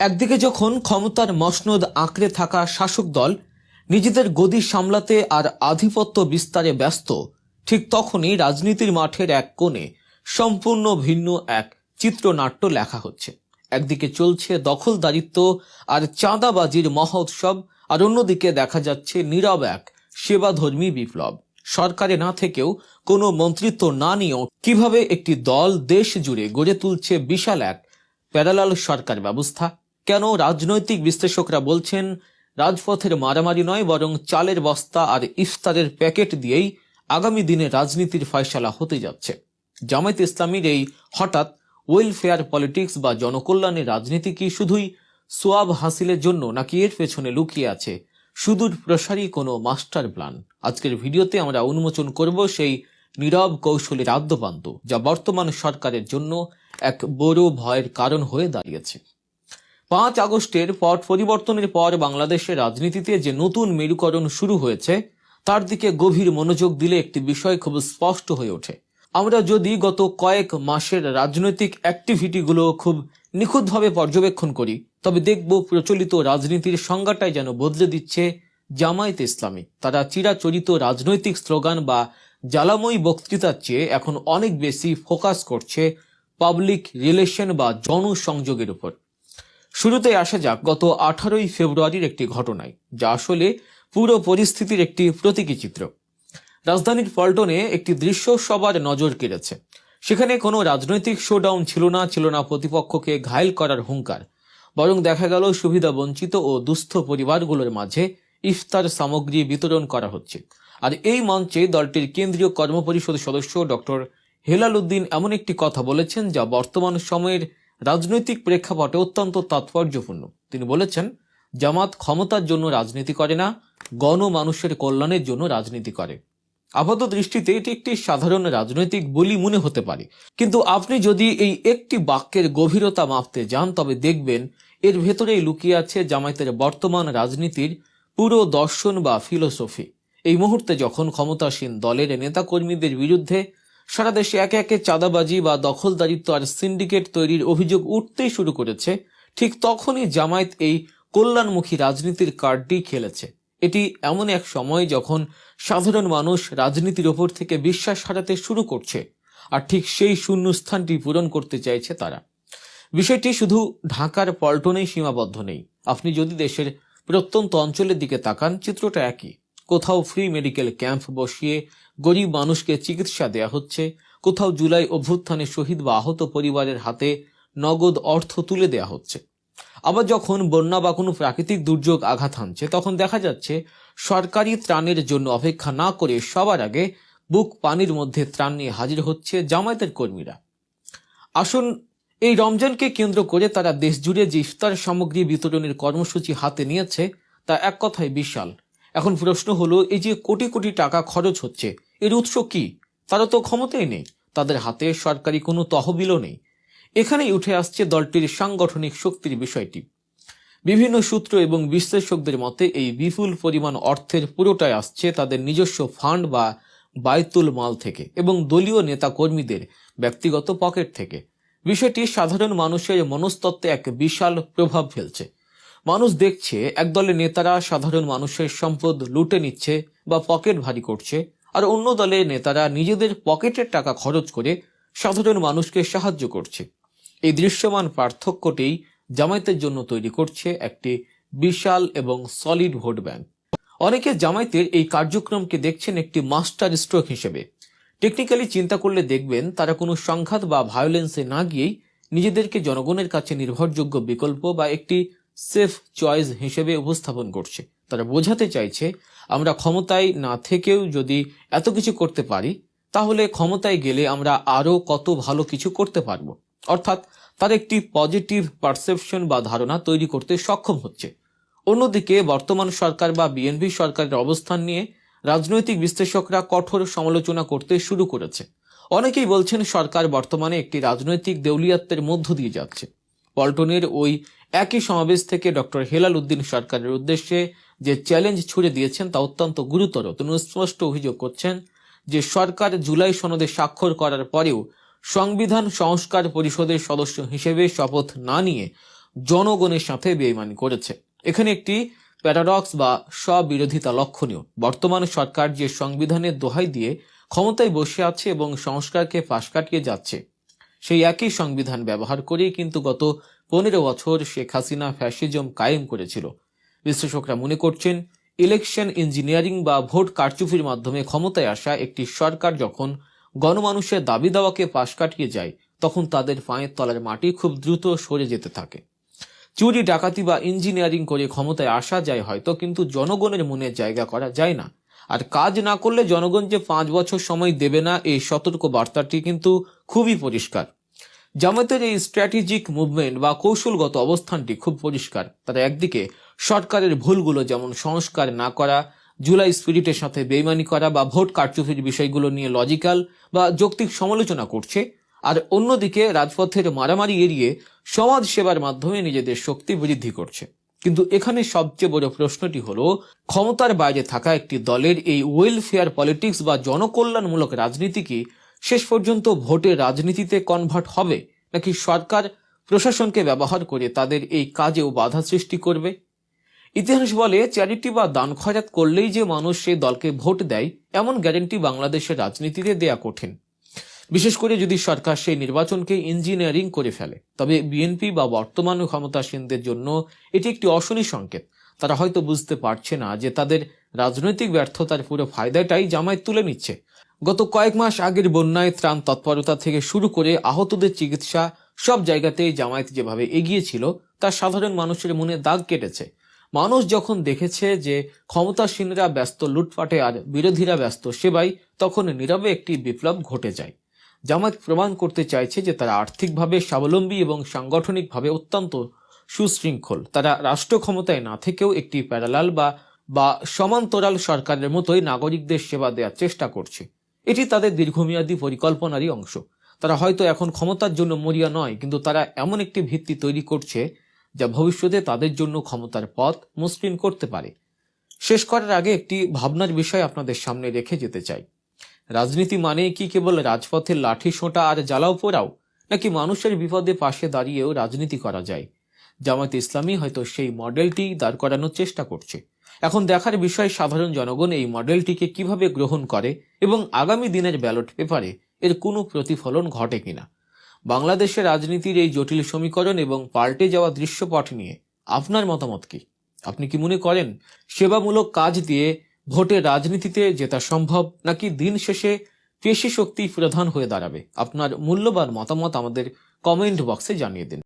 একদিকে যখন ক্ষমতার মসনদ আঁকড়ে থাকা শাসক দল নিজেদের গদি সামলাতে আর আধিপত্য বিস্তারে ব্যস্ত, ঠিক তখনই রাজনীতির মাঠের এক কোণে সম্পূর্ণ ভিন্ন এক চিত্রনাট্য লেখা হচ্ছে। একদিকে চলছে দখলদারিত্ব আর চাঁদাবাজির মহোৎসব আর অন্যদিকে দেখা যাচ্ছে নীরব এক সেবাধর্মী বিপ্লব। সরকারে না থেকেও কোনো মন্ত্রিত্ব না নিয়েও কীভাবে একটি দল দেশ জুড়ে গড়ে তুলছে বিশাল এক প্যারালাল সরকার ব্যবস্থা কেন রাজনৈতিক বিশ্লেষকরা বলছেন, রাজপথের মারামারি নয়, বরং চালের বস্তা আর ইফতারের প্যাকেট দিয়েই আগামী দিনে রাজনীতির ফয়সালা হতে যাচ্ছে। জামায়াত ইসলামীর এই হঠাৎ ওয়েলফেয়ার পলিটিক্স বা জনকল্যাণের রাজনীতি কি শুধুই সোয়াব হাসিলের জন্য, নাকি এর পেছনে লুকিয়ে আছে সুদূর প্রসারী কোনো মাস্টার প্ল্যান? আজকের ভিডিওতে আমরা উন্মোচন করব সেই নীরব কৌশলের আদ্যপান্ত, যা বর্তমান সরকারের জন্য এক বড় ভয়ের কারণ হয়ে দাঁড়িয়েছে। পাঁচ আগস্টের পট পরিবর্তনের পর বাংলাদেশের রাজনীতিতে যে নতুন মেরুকরণ শুরু হয়েছে, তার দিকে গভীর মনোযোগ দিলে একটি বিষয় খুব স্পষ্ট হয়ে ওঠে। আমরা যদি গত কয়েক মাসের রাজনৈতিক অ্যাক্টিভিটিগুলো খুব নিখুঁতভাবে পর্যবেক্ষণ করি, তবে দেখব প্রচলিত রাজনীতির সংজ্ঞাটাই যেন বদলে দিচ্ছে জামায়াত ইসলামী। তারা চিরাচরিত রাজনৈতিক স্লোগান বা জ্বালাময়ী বক্তৃতার চেয়ে এখন অনেক বেশি ফোকাস করছে পাবলিক রিলেশন বা জনসংযোগের উপর। শুরুতে আসা যাক গত আঠারোই ফেব্রুয়ারির একটি ঘটনায়, যা আসলে পুরো পরিস্থিতির একটি প্রতীকী চিত্র। রাজধানীর পল্টনে একটি দৃশ্য সবার নজর কেড়েছে। সেখানে কোনো রাজনৈতিক শোডাউন ছিল না ছিল না প্রতিপক্ষকে ঘায়েল করার হুঙ্কার। বরং দেখা গেল সুবিধা বঞ্চিত ও দুস্থ পরিবারগুলোর মাঝে ইফতার সামগ্রী বিতরণ করা হচ্ছে। আর এই মঞ্চে দলটির কেন্দ্রীয় কর্মপরিষদ সদস্য ডক্টর হেলাল উদ্দিন এমন একটি কথা বলেছেন, যা বর্তমান সময়ের রাজনৈতিক প্রেক্ষাপটে অত্যন্ত তাৎপর্যপূর্ণ। তিনি বলেছেন, জামাত ক্ষমতার জন্য রাজনীতি করে না গণ মানুষের কল্যাণের জন্য রাজনীতি করে। আপাত দৃষ্টিতে এটি একটি সাধারণ রাজনৈতিক বলি মনে হতে পারে। কিন্তু আপনি যদি এই একটি বাক্যের গভীরতা মাপতে যান, তবে দেখবেন এর ভেতরেই লুকিয়ে আছে জামায়াতের বর্তমান রাজনীতির পুরো দর্শন বা ফিলোসফি। এই মুহূর্তে যখন ক্ষমতাসীন দলের নেতাকর্মীদের বিরুদ্ধে সারা দেশে একে একে চাঁদাবাজি বা দখলদারিত্ব আর সিন্ডিকেট তৈরির অভিযোগ উঠতেই শুরু করেছে। ঠিক তখনই জামায়াত এই কল্যাণমুখী রাজনীতির কার্ডটি খেলেছে। এটি এমন এক সময় যখন সাধারণ মানুষ রাজনীতির ওপর থেকে বিশ্বাস হারাতে শুরু করছে, আর ঠিক সেই শূন্যস্থানটি পূরণ করতে চাইছে তারা। বিষয়টি শুধু ঢাকার পল্টনেই সীমাবদ্ধ নেই। আপনি যদি দেশের প্রত্যন্ত অঞ্চলের দিকে তাকান, চিত্রটা একই। কোথাও ফ্রি মেডিকেল ক্যাম্প বসিয়ে গরিব মানুষকে চিকিৎসা দেয়া হচ্ছে। কোথাও জুলাই অভ্যুত্থানে শহীদ বা আহত পরিবারের হাতে নগদ অর্থ তুলে দেয়া হচ্ছে। আবার যখন বন্যা বা কোনো প্রাকৃতিক দুর্যোগ আঘাত হানছে, তখন দেখা যাচ্ছে সরকারি ত্রাণের জন্য অপেক্ষা না করে সবার আগে বুক পানির মধ্যে ত্রাণ নিয়ে হাজির হচ্ছে জামায়াতের কর্মীরা। আসুন, এই রমজানকে কেন্দ্র করে তারা দেশ জুড়ে যে ইফতার সামগ্রী বিতরণের কর্মসূচি হাতে নিয়েছে, তা এক কথায় বিশাল। এখন প্রশ্ন হলো, এই যে কোটি কোটি টাকা খরচ হচ্ছে এর উৎস কি? তারা তো ক্ষমতাই নেই। তাদের হাতে সরকারি কোনো তহবিলও নেই। এখানেই উঠে আসছে দলটির সাংগঠনিক শক্তির বিষয়টি। বিভিন্ন সূত্র এবং বিশ্লেষকদের মতে, এই বিপুল পরিমাণ অর্থের পুরোটাই আসছে তাদের নিজস্ব ফান্ড বা বায়তুল মাল থেকে এবং দলীয় নেতা কর্মীদের ব্যক্তিগত পকেট থেকে। বিষয়টি সাধারণ মানুষের মনস্তত্ত্বে এক বিশাল প্রভাব ফেলছে। মানুষ দেখছে, একদলের নেতারা সাধারণ মানুষের সম্পদ লুটে নিচ্ছে বা পকেট ভারী করছে। আর অন্য দলের নেতারা নিজেদের পকেটের টাকা খরচ করে সাধারণ মানুষকে সাহায্য করছে। এই দৃশ্যমান পার্থক্যটি জামায়াতের জন্য তৈরি করছে একটি বিশাল এবং সলিড ভোট ব্যাংক। অনেকে জামায়াতের এই কার্যক্রমকে দেখছেন একটি মাস্টার স্ট্রোক হিসেবে। টেকনিক্যালি চিন্তা করলে দেখবেন তারা কোনো সংঘাত বা ভায়োলেন্সে না গিয়েই নিজেদেরকে জনগণের কাছে নির্ভরযোগ্য বিকল্প বা একটি সেফ চয়েস হিসেবে উপস্থাপন করছে। তারা বোঝাতে চাইছে, আমরা ক্ষমতায় না থেকেও যদি এত কিছু করতে পারি, তাহলে ক্ষমতায় গেলে আমরা আরও কত ভালো কিছু করতে পারব। অর্থাৎ তার একটি পজিটিভ পারসেপশন বা ধারণা তৈরি করতে সক্ষম হচ্ছে। অন্যদিকে বর্তমান সরকার বা বিএনপি সরকারের অবস্থান নিয়ে রাজনৈতিক বিশ্লেষকরা কঠোর সমালোচনা করতে শুরু করেছে। অনেকেই বলছেন সরকার বর্তমানে একটি রাজনৈতিক দেউলিয়াত্বের মধ্য দিয়ে যাচ্ছে। পল্টনের ওই একই সমাবেশ থেকে ডক্টর হেলাল উদ্দিন সরকারের উদ্দেশ্যে যে চ্যালেঞ্জ ছুড়ে দিয়েছেন তা অত্যন্ত গুরুতর। তিনি স্পষ্ট অভিযোগ করছেন যে সরকার জুলাই সনদে স্বাক্ষর করার পরেও সংবিধান সংস্কার পরিষদের সদস্য হিসেবে শপথ না নিয়ে জনগণের সাথে বেইমানি করেছে। এখানে একটি প্যারাডক্স বা স্ববিরোধিতা লক্ষণীয়। বর্তমান সরকার যে সংবিধানের দোহাই দিয়ে ক্ষমতায় বসে আছে এবং সংস্কারকে পাশ কাটিয়ে যাচ্ছে, সেই একই সংবিধান ব্যবহার করেই কিন্তু গত পনেরো বছর শেখ হাসিনা ফ্যাসিজম কায়েম করেছিল। বিশ্লেষকরা মনে করছেন ইলেকশন ইঞ্জিনিয়ারিং বা ভোট কারচুপির মাধ্যমে ক্ষমতায় আসা একটি সরকার যখন গণমানুষের দাবি দাওয়াকে পাশ কাটিয়ে যায়, তখন তাদের পায়ের তলার মাটি খুব দ্রুত সরে যেতে থাকে। চুরি, ডাকাতি বা ইঞ্জিনিয়ারিং করে ক্ষমতায় আসা যায় হয়তো, কিন্তু জনগণের মনে জায়গা করা যায় না। আর কাজ না করলে জনগণ যে পাঁচ বছর সময় দেবে না, এই সতর্ক বার্তাটি কিন্তু খুবই পরিষ্কার। জামাতের এই স্ট্র্যাটেজিক মুভমেন্ট বা কৌশলগত অবস্থানটি খুব পরিষ্কার। তারা একদিকে সরকারের ভুলগুলো যেমন সংস্কার না করা, জুলাই স্পিরিটের সাথে বেইমানি করা বা ভোট কারচুপির বিষয়গুলো নিয়ে লজিক্যাল বা যৌক্তিক সমালোচনা করছে, আর অন্যদিকে রাজপথের মারামারি এড়িয়ে সমাজ সেবার মাধ্যমে নিজেদের শক্তি বৃদ্ধি করছে। কিন্তু এখানে সবচেয়ে বড় প্রশ্নটি হলো, ক্ষমতার বাইরে থাকা একটি দলের এই ওয়েলফেয়ার পলিটিক্স বা জনকল্যাণমূলক রাজনীতি কি শেষ পর্যন্ত ভোটের রাজনীতিতে কনভার্ট হবে? নাকি সরকার প্রশাসনকে ব্যবহার করে তাদের এই কাজেও বাধা সৃষ্টি করবে? ইতিহাস বলে চ্যারিটি বা দান খয়রাত করলেই যে মানুষ সেই দলকে ভোট দেয়, এমন গ্যারেন্টি বাংলাদেশের রাজনীতিতে দেয়া কঠিন। বিশেষ করে যদি সরকার সেই নির্বাচনকে ইঞ্জিনিয়ারিং করে ফেলে। তবে বিএনপি বা বর্তমান ক্ষমতাসীনদের জন্য এটি একটি অশনি সংকেত। তারা হয়তো বুঝতে পারছে না যে তাদের রাজনৈতিক ব্যর্থতার পুরো ফায়দাটাই জামায়াত তুলে নিচ্ছে। গত কয়েক মাস আগের বন্যায় ত্রাণ তৎপরতা থেকে শুরু করে আহতদের চিকিৎসা সব জায়গাতেই জামায়াত যেভাবে এগিয়েছিল তা সাধারণ মানুষের মনে দাগ কেটেছে। মানুষ যখন দেখেছে যে ক্ষমতাসীনরা ব্যস্ত লুটপাটে আর বিরোধীরা ব্যস্ত সেবাই, তখন নীরবে একটি বিপ্লব ঘটে যায়। জামায়াত প্রমাণ করতে চাইছে যে তারা আর্থিকভাবে স্বাবলম্বী এবং সাংগঠনিকভাবে অত্যন্ত সুশৃঙ্খল। তারা রাষ্ট্র ক্ষমতায় না থেকেও একটি প্যারালাল বা বা সমান্তরাল সরকারের মতোই নাগরিকদের সেবা দেওয়ার চেষ্টা করছে। এটি তাদের দীর্ঘমেয়াদী পরিকল্পনারই অংশ। তারা হয়তো এখন ক্ষমতার জন্য মরিয়া নয়, কিন্তু তারা এমন একটি ভিত্তি তৈরি করছে যা ভবিষ্যতে তাদের জন্য ক্ষমতার পথ মসৃণ করতে পারে। শেষ করার আগে একটি ভাবনার বিষয় আপনাদের সামনে রেখে যেতে চাই। রাজনীতি মানে কি, কেবল রাজপথের লাঠি সোঁটা আর জ্বালাও পোড়াও, নাকি মানুষের বিপদে পাশে দাঁড়িয়েও রাজনীতি করা যায়? জামাত ইসলামী হয়তো সেই মডেলটি দাঁড় করানোর চেষ্টা করছে। এখন দেখার বিষয়, সাধারণ জনগণ এই মডেলটিকে কীভাবে গ্রহণ করে এবং আগামী দিনের ব্যালট পেপারে এর কোনো প্রতিফলন ঘটে কিনা? বাংলাদেশের রাজনীতির এই জটিল সমীকরণ এবং পাল্টে যাওয়া দৃশ্যপট নিয়ে আপনার মতামত কি? আপনি কি মনে করেন সেবামূলক কাজ দিয়ে ভোটে রাজনীতিতে জেতা সম্ভব, নাকি দিন শেষে পেশি শক্তি প্রধান হয়ে দাঁড়াবে? আপনার মূল্যবান মতামত আমাদের কমেন্ট বক্সে জানিয়ে দিন।